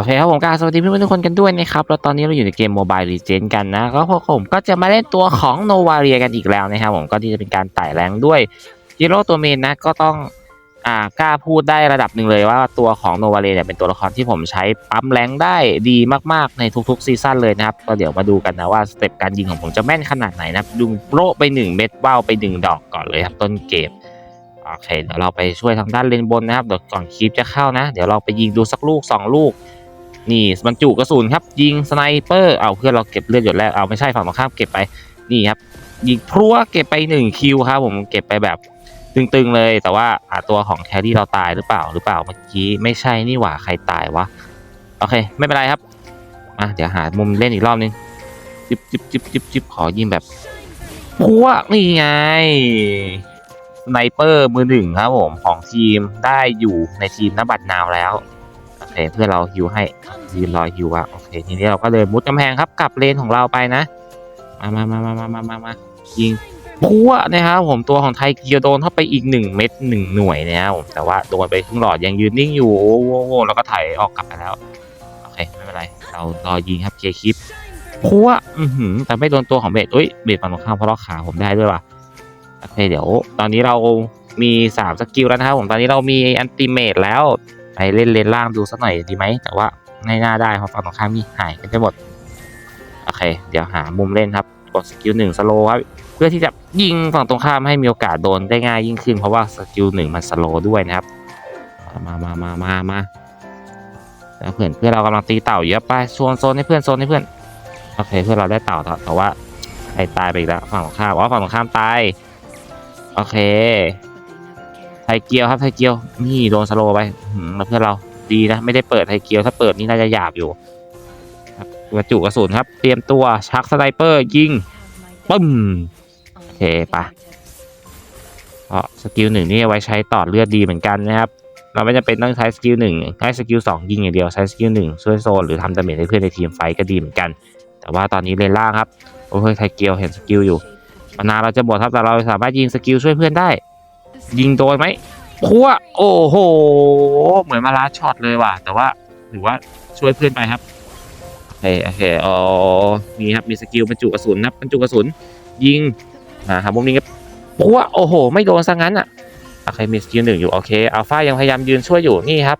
โอเคครับผมกราสวัสดีเพื่อนๆทุกคนกันด้วยนะครับแล้วตอนนี้เราอยู่ในเกม Mobile Legends กันนะก็พวกผมก็จะมาเล่นตัวของ Nova r i a กันอีกแล้วนะครับผมก็ที่จะเป็นการไต่แรงด้วยฮีโร่ตัวเมนนะก็ต้องอ่ากล้าพูดได้ระดับหนึ่งเลยว่าตัวของ Nova r i a เนี่ยเป็นตัวละครที่ผมใช้ปั๊มแรงได้ดีมากๆในทุกๆซีซั่นเลยนะครับก็เดี๋ยวมาดูกันนะว่าสเต็ปการยิงของผมจะแม่นขนาดไหนนะดูโปรไปหนึ่งเม็ดว่าวไปหนึ่งดอกก่อนเลยครับต้นเกมโอเคเดี๋ยวเราไปช่วยทางด้านเลนบนนะครับเดี๋ยวก่อนคลิปจะเข้านะ เดี๋ยวเราไปยิงดูสักลูก 2 ลูก นี่บรรจุกระสุนครับ ยิงสไนเปอร์เอาเพื่อนเราเก็บเลือดหยดแรกเอาไม่ใช่ฝั่งตรงข้ามเก็บไปนี่ครับยิงพรัวเก็บไป1คิวครับผมเก็บไปแบบตึงๆเลยแต่ว่าอาตัวของแครี่เราตายหรือเปล่าหรือเปล่าเมื่อกี้ไม่ใช่นี่หว่าใครตายวะโอเค ไม่เป็นไรครับมาเดี๋ยวหามุมเล่นอีกรอบนึงจิบจิบจิบจิบจิบขอยิงแบบพรัวนี่ไงสไนเปอร์มือหนึ่งครับผมของทีมได้อยู่ในทีมนบัตรนาวแล้ว เพื่อเราฮิวให้ยืนรอฮิวอะโอเคทีนี้เราก็เลยมุดกำแพงครับกลับเลนของเราไปนะมามามามามามามามายิงพัวนะครับผมตัวของไทยเกียวโดนเข้าไปอีกหนึ่งเม็ดหนึ่งหน่วยนะครับผมแต่ว่าโดนไปครึ่งหลอดยังยืนนิ่งอยู่โอ้โหแล้วก็ไถออกกลับไปแล้วโอเคไม่เป็นไรเรารอยิงครับเคคลิปพัวอือหือแต่ไม่โดนตัวของเบสเอ้ยเบสฝั่งตรงข้ามเพราะเราขาผมได้ด้วยว่ะโอเคเดี๋ยว ตอนนี้เรามีสามสกิลแล้วนะครับผมตอนนี้เรามีอันติเมตแล้ว ไปเล่นเลนล่างดูสักหน่อยดีไหม แต่ว่าไม่น่าได้เพราะฝั่งตรงข้ามมีหายกันไปหมด โอเค เดี๋ยวหามุมเล่นครับ กดสกิลหนึ่งสโลครับ เพื่อที่จะยิงฝั่งตรงข้ามให้มีโอกาสโดนได้ง่ายยิ่งขึ้น เพราะว่าสกิลหนึ่งมันสโลด้วยนะครับ มามามามามาแล้วเพื่อนเพื่อนเรากำลังตีเต่าอยู่ไปโซนโซนให้เพื่อนโซนให้เพื่อน โอเค เพื่อนเราได้เต่าแต่ว่าใครตายไปอีกแล้วฝั่งตรงข้ามอ๋อฝั่งตรงข้ามตาย โอเค ทยเกียวครับไทยเกียวนี่โดนสโลไปแล้วเพื่อนเราดีนะไม่ได้เปิดไทยเกียวถ้าเปิดนี่น่าจะหยาบอยู่ครับกระจุกระสุนครับ เตรียมตัวชักสไนเปอร์ยิงปึ้มโอเคปะเพราะสกิลหนึ่งนี่ไว้ใช้ต่อเลือดดีเหมือนกันนะครับ เราไม่จำเป็นต้องใช้สกิลหนึ่งให้สกิลสองยิงอย่างเดียวใช้สกิลหนึ่งช่วยโซนหรือทำดาเมจให้เพื่อนในทีมไฟก็ดีเหมือนกัน แต่ว่าตอนนี้เลนล่างครับโอ้ยไทเกียวเห็นสกิลอยู่มานาเราจะบดครับแต่เราสามารถยิงสกิลช่วยเพื่อนได้ ยิงโดนไหมพัวโอ้โห เหมือนมาลาช็อตเลยว่ะ แต่ว่าถือว่าช่วยเพื่อนไปครับโอเคโอเคอ๋อมีครับมีสกิลบรรจุกระสุนนะบรรจุกระสุน ยิงนะครับมุมนี้ครับพัวโอ้โห ไม่โดนซะงั้นอะโอเคมีสกิลหนึ่งอยู่โอเคอัลฟายังพยายามยืนช่วยอยู่นี่ครับ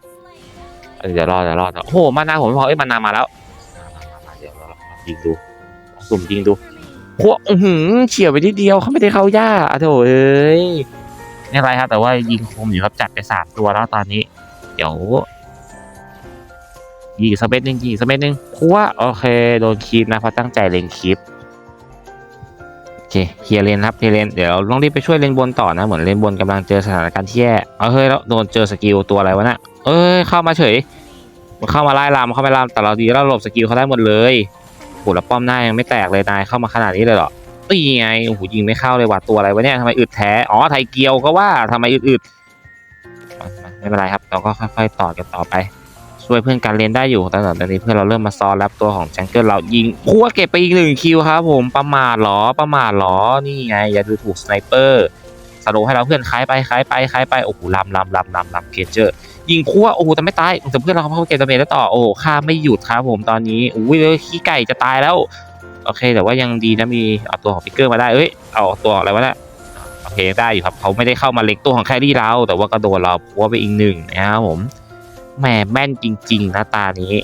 เดี๋ยวรอเดี๋ยวรอดโอ้โหมานาผมพอเอ้ยมานามาแล้วมามาเดี๋ยวรอยิงดูสุ่มยิงดูพวอือหือเฉียวไปนิดเดียวเขาไม่ได้เข้าย่าอะโถเอ้ย ไม่ไรครับ แต่ว่ายิงคมอยู่ครับจัดไปสามตัวแล้วตอนนี้ เดี๋ยวยิงสเม็ดหนึ่งยิงสเม็ดหนึ่งพัวโอเคโดนคีบนะเพราะตั้งใจเล็งคีบโอเคเคลียร์เลนครับเคลียร์เลนเดี๋ยวต้องรีบไปช่วยเลนบนต่อนะเหมือนเลนบนกำลังเจอสถานการณ์ที่แย่เอาเฮ้ยแล้วโดนเจอสกิลตัวอะไรวะน่ะเอ้ยเข้ามาเฉยมันเข้ามาไล่ลามเข้ามาไล่ลามแต่เราดีแล้วหลบสกิลเขาได้หมดเลยโหแล้วป้อมหน้ายังไม่แตกเลยนายเข้ามาขนาดนี้เลยเหรอ ตีไงโอ้โหยิงไม่เข้าเลยว่ะตัวอะไรวะเนี่ยทำไมอึดแท้อ๋อไทยเกียวก็ว่าทำไมอึดๆไม่เป็นไรครับ เราก็ค่อยๆต่อกันต่อไป ช่วยเพื่อนการเล่นได้อยู่แต่ตอนนี้เพื่อนเราเริ่มมาซ้อนแล้วตัวของจังเกิลเรายิงพัวเก็บไปอีกหนึ่งคิวครับผมประมาทเหรอประมาทเหรอนี่ไง อย่าดูถูกสไนเปอร์สโลว์ให้เราเพื่อนคล้ายไปคล้ายไปคล้ายไปโอ้โหลำลำลำลำลำเพเจอร์ยิงพัวโอ้โหแต่ไม่ตายแต่เพื่อนเราเขาเก็บดาเมจได้ต่อโอ้โหฆ่าไม่หยุดครับผมตอนนี้อุ้ยขี้ไก่จะตายแล้ว โอเคแต่ว่ายังดีนะมีเอาตัวของฟิกเกอร์มาได้เอ้ยเอาตัวอะไรวะเนี่ยโอเคได้อยู่ครับเขาไม่ได้เข้ามาเล็กตัวของแครี่เรา แต่ว่าก็โดนเราพัวไปอีกหนึ่งนะครับผมแหมแม่นจริงๆนะตานี้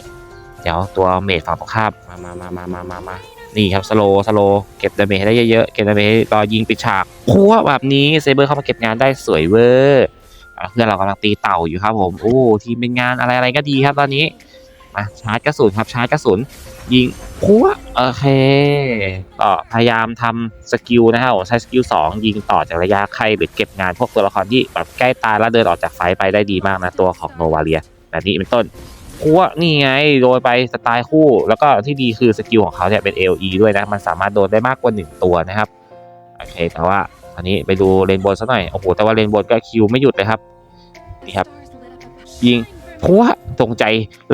เดี๋ยวตัวเมจฝั่งตรงข้ามมามามามามามามานี่ครับสโลสโลเก็บดาเมจได้เยอะๆเก็บดาเมจรอยิงปิดฉากพัวแบบนี้เซเบอร์เข้ามาเก็บงานได้สวยเวอร์เพื่อนเรากำลังตีเต่าอยู่ครับผมโอ้ทีมเป็นงานอะไรอะไรก็ดีครับตอนนี้มาชาร์จกระสุนครับชาร์จกระสุน ยิงพัวโอเคก็พยายามทำสกิลนะครับผมใช้สกิล2ยิงต่อจากระยะใครหรือเก็บงานพวกตัวละครที่แบบใกล้ตายแล้วเดินออกจากไฟไปได้ดีมากนะตัวของโนวาเลียแบบนี้เป็นต้นคัวนี่ไงโดนไปสไตล์คู่ แล้วก็ที่ดีคือสกิลของเขาเนี่ยเป็น LE ด้วยนะ มันสามารถโดนได้มากกว่า 1 ตัวนะครับโอเคแต่ว่าอันนี้ไปดูเลนบนซะหน่อยโอ้โหแต่ว่าเลนบนก็คิวไม่หยุดเลยครับนี่ครับยิง พัวตรงใจ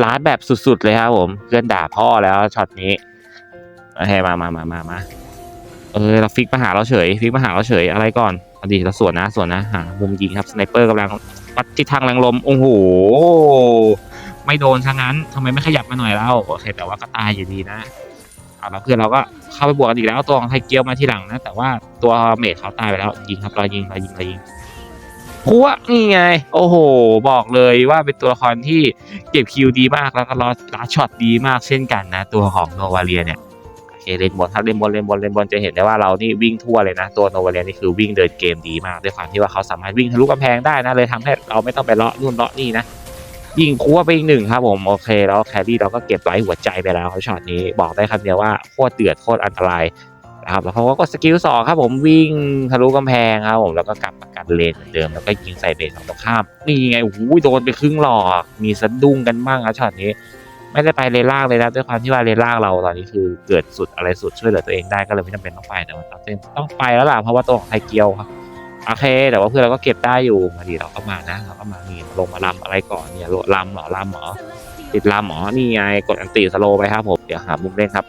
ล้านแบบสุดๆเลยครับผมเพื่อนด่าพ่อแล้วช็อตนี้โอเคมามามามามาเออเราฟิกมาหาเราเฉย ฟิกมาหาเราเฉยอะไรก่อนอดีเราสวนนะสวนนะหามุมยิงครับสไนเปอร์กำลังวัดทิศทางแรงลมโอ้โหไม่โดนซะงั้นทำไมไม่ขยับมาหน่อยแล้วโอเคแต่ว่าก็ตายอยู่ดีนะเอาล้วเพื่อนเราก็เข้าไปบวกกันอีกแล้วตัวของไทเกียวมาที่หลังนะ แต่ว่าตัวเมทเขาตายไปแล้วยิงครับเรอยิงเรอยิงเรอยิง พัวนี่ไง โอ้โห บอกเลยว่าเป็นตัวละครที่เก็บคิวดีมากแล้วก็ลอลาช็อตดีมากเช่นกันนะ ตัวของโนวาเลียเนี่ยโอเคเล่นบอลครับเล่นบอลเล่นบอลเล่นบอลจะเห็นได้ว่าเรานี่วิ่งทั่วเลยนะ ตัวโนวาเลียนี่คือวิ่งเดินเกมดีมากด้วยความที่ว่าเขาสามารถวิ่งทะลุกำแพงได้นะเลยทำให้เราไม่ต้องไปเลาะนู่นเลาะนี่นะยิงคัวไปอีกหนึ่งครับผมโอเคแล้วแครี่เราก็เก็บไว้หัวใจไปแล้วช็อตนี้บอกได้คำเดียวว่าโคตรเดือดโคตรอันตราย นะครับแล้วเขาก็กดสกิลสองครับผมวิ่งทะลุกำแพงครับผมแล้วก็กลับมากันเลนเหมือนเดิมแล้วก็ยิงใส่เบสของตรงข้ามนี่ไงโอ้โหโดนไปครึ่งหลอกมีสะดุ้งกันบ้างนะช็อตนี้ ไม่ได้ไปเลนล่างเลยนะด้วยความที่ว่าเลนล่างเราตอนนี้คือเกิดสุดอะไรสุดช่วยเหลือตัวเองได้ก็เลยไม่จำเป็นต้องไปแต่ว่าต้องต้องไปแล้วล่ะเพราะว่าตัวของไทเกียวครับโอเค แต่ว่าเพื่อนเราก็เก็บได้อยู่มาดีเราก็มานะเราก็มานี่ลงมาลำอะไรก่อนเนี่ยลำหรอลำหรอติดลำหรอนี่ไงกดอันตีสโลไปครับผมเดี๋ยวหามุมเล่นครับ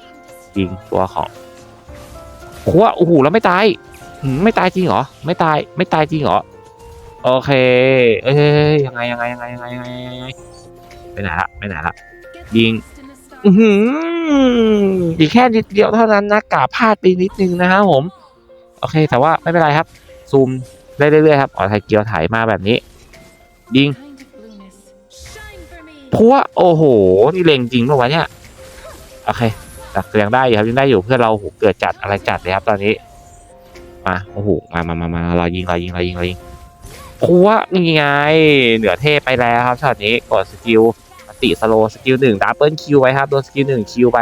ยิงตัวของ โอ้โหโอ้โหแล้วไม่ตายหืมไม่ตายจริงเหรอ ไม่ตาย ไม่ตายจริงเหรอ โอเค เอ้ยยังไงยังไงยังไงยังไงยังไงยังไงไปไหนละไปไหนละยิงอือหืออีกแค่นิดเดียวเท่านั้นนะกาพลาดไปนิดนึงนะครับผม โอเค แต่ว่าไม่เป็นไรครับ ซูมได้เรื่อยๆครับอ๋อไทยเกียวถ่ายมาแบบนี้ ยิงพัวโอ้โห นี่เล็งจริงปะวะเนี่ย โอเคแต่ ยังได้อยู่ครับยังได้อยู่เพื่อเราเกิดจัดอะไรจัดเลยครับ ตอนนี้มาโอ้โหมามามามารอยิงเรอยิงเรอยิงรอยิงพัวนี่ไง เหนือเทพไปแล้วครับช็อตนี้กดสกิลติสโลสกิลหนึ่งดับเบิลคิวไว้ครับโดนสกิลหนึ่งคิวไป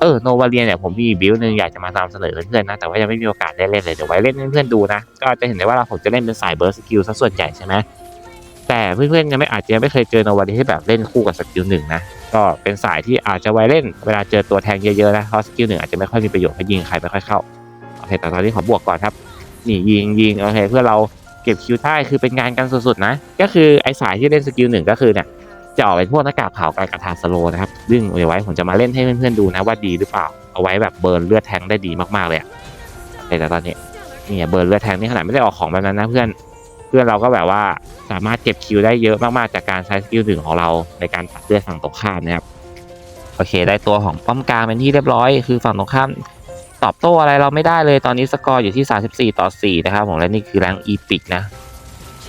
เออโนวาเลียเนี่ยผมมีบิลหนึ่งอยากจะมานำเสนอเพื่อนๆนะ แต่ว่ายังไม่มีโอกาสได้เล่นเลยเดี๋ยวไว้เล่นเพื่อนๆดูนะ ก็จะเห็นได้ว่าเราผมจะเล่นเป็นสายเบิร์สกิลซะส่วนใหญ่ใช่ไหมแต่เพื่อนๆยังไม่อาจจะยังไม่เคยเจอโนวาเลียที่แบบเล่นคู่กับสกิลหนึ่งนะ ก็เป็นสายที่อาจจะไวเล่น เวลาเจอตัวแทงเยอะๆนะเพราะสกิลหนึ่งอาจจะไม่ค่อยมีประโยชน์เพราะยิงใครไม่ค่อยเข้าโอเคแต่ตอนนี้ขอบวกก่อนครับนี่ยิงยิงโอเคเพื่อเราเก็บคิวได้คือเป็นงานกันสุดๆนะ ก็คือไอสายที่เล่นสกิลหนึ่งก็คือเนี่ยจะออกเป็นพวกหน้ากากขาวกับกระทาสโลนะครับซึ่งเอาไว้ผมจะมาเล่นให้เพื่อนๆดูนะว่าดีหรือเปล่าเอาไว้แบบเบิร์นเลือดแทงได้ดีมากๆเลยอะแต่ตอนนี้นี่เบิร์นเลือดแทงนี่ขนาดไม่ได้ออกของแบบนั้นนะเพื่อน เพื่อนเราก็แบบว่าสามารถเก็บคิวได้เยอะมากๆจากการใช้สกิลหนึ่งของเราในการตัดเลือดฝั่งตรงข้ามนะครับโอเค ได้ตัวของป้อมกลางเป็นที่เรียบร้อย คือฝั่งตรงข้ามตอบโต้อะไรเราไม่ได้เลยตอนนี้สกอร์อยู่ที่ 34 ต่อ 4 นะครับผมและนี่คือแรงอีพิกนะ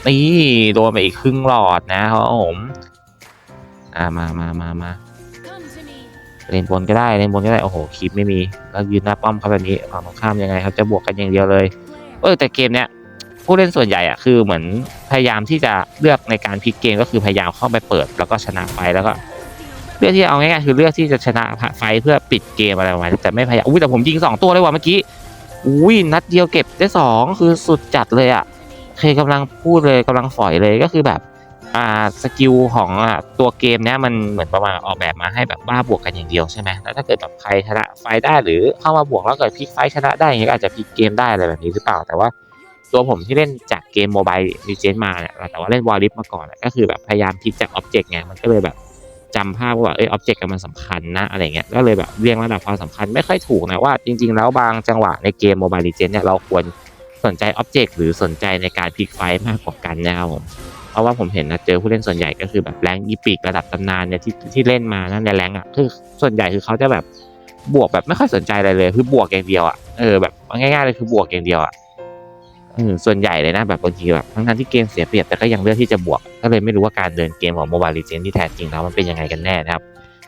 นี่โดนไปอีกครึ่งหลอดนะครับผมอ่ามามามามาเล่นบนก็ได้เล่นบนก็ได้โอ้โหคลิปไม่มีแล้วยืนหน้าป้อมครับแบบนี้ฝั่งตรงข้ามยังไงครับจะบวกกันอย่างเดียวเลยเออแต่เกมเนี้ย ผู้เล่นส่วนใหญ่อะคือเหมือนพยายามที่จะเลือกในการพลิกเกมก็คือพยายามเข้าไปเปิด แล้วก็ชนะไปแล้วก็เลือกที่เอาง่ายๆคือเลือกที่จะชนะไฟเพื่อปิดเกมอะไรประมาณนี้แต่ไม่พยายามอุ้ยแต่ผมยิงสองตัวเลยว่ะเมื่อกี้อุ้ยนัดเดียวเก็บได้สองคือสุดจัดเลยอะเคยกำลังพูดเลยกำลังฝอยเลยก็คือแบบอ่าสกิลของอะตัวเกมเนี้ยมันเหมือนประมาณออกแบบมาให้แบบบ้าบวกกันอย่างเดียวใช่ไหมแล้วถ้าเกิดแบบใครชนะไฟได้หรือเข้ามาบวกแล้วเกิดพลิกไฟชนะได้อย่างเงี้ยอาจจะพลิกเกมได้อะไรแบบนี้หรือเปล่าแต่ว่า ตัวผมที่เล่นจากเกมโมบายดีเจนมาเนี่ยแต่ว่าเล่นวอลลิฟมาก่อนก็คือแบบพยายามพลิกจากอ็อบเจกต์ไงมันก็เลยแบบจำภาพว่าเอออ็อบเจกต์มันสำคัญนะอะไรเงี้ยก็เลยแบบเรียงระดับความสำคัญไม่ค่อยถูกนะว่าจริง ๆ แล้วบางจังหวะในเกมโมบายลีเจนเนี่ยเราควรสนใจอ็อบเจกต์หรือสนใจในการพลิกไฟมากกว่ากันนะครับผมเพราะว่าผมเห็นนะเจอผู้เล่นส่วนใหญ่ก็คือแบบแรงอีปิกระดับตำนานเนี่ยที่ที่เล่นมานั่นในแรงอะคือส่วนใหญ่คือเขาจะแบบบวกแบบไม่ค่อยสนใจอะไรเลยคือบวกอย่างเดียวอะเออแบบง่ายๆเลยคือบวกอย่างเดียวอะ ส่วนใหญ่เลยนะแบบบางทีแบบทั้งที่เกมเสียเปรียบแต่ก็ยังเลือกที่จะบวก ก็เลยไม่รู้ว่าการเดินเกมของ Mobile Legends ที่แท้จริงแล้วมันเป็นยังไงกันแน่นะครับ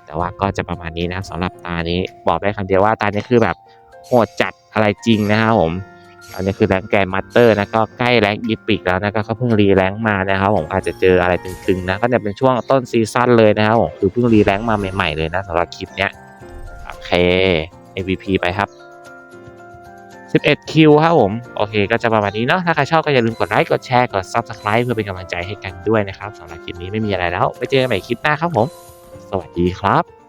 แต่ว่าก็จะประมาณนี้นะสำหรับตานี้บอกได้คำเดียวว่าตานี้คือแบบโหดจัดอะไรจริงนะครับผมอันนี้คือแรงแกนมาสเตอร์นะก็ใกล้แรงอีพิกแล้วนะก็เพิ่งรีแรงมานะครับผมอาจจะเจออะไรตึงๆนะก็เนี่ยเป็นช่วงต้นซีซั่นเลยนะครับผมคือเพิ่งรีแรงมาใหม่ๆเลยนะสำหรับคลิปเนี้ยโอเค MVP ไปครับ 11 คิวครับผม โอเค ก็จะประมาณนี้เนาะถ้าใครชอบก็อย่าลืมกดไลค์ กดแชร์ กด Subscribe เพื่อเป็นกำลังใจให้กันด้วยนะครับสำหรับคลิปนี้ไม่มีอะไรแล้ว ไปเจอกันใหม่คลิปหน้าครับผม สวัสดีครับ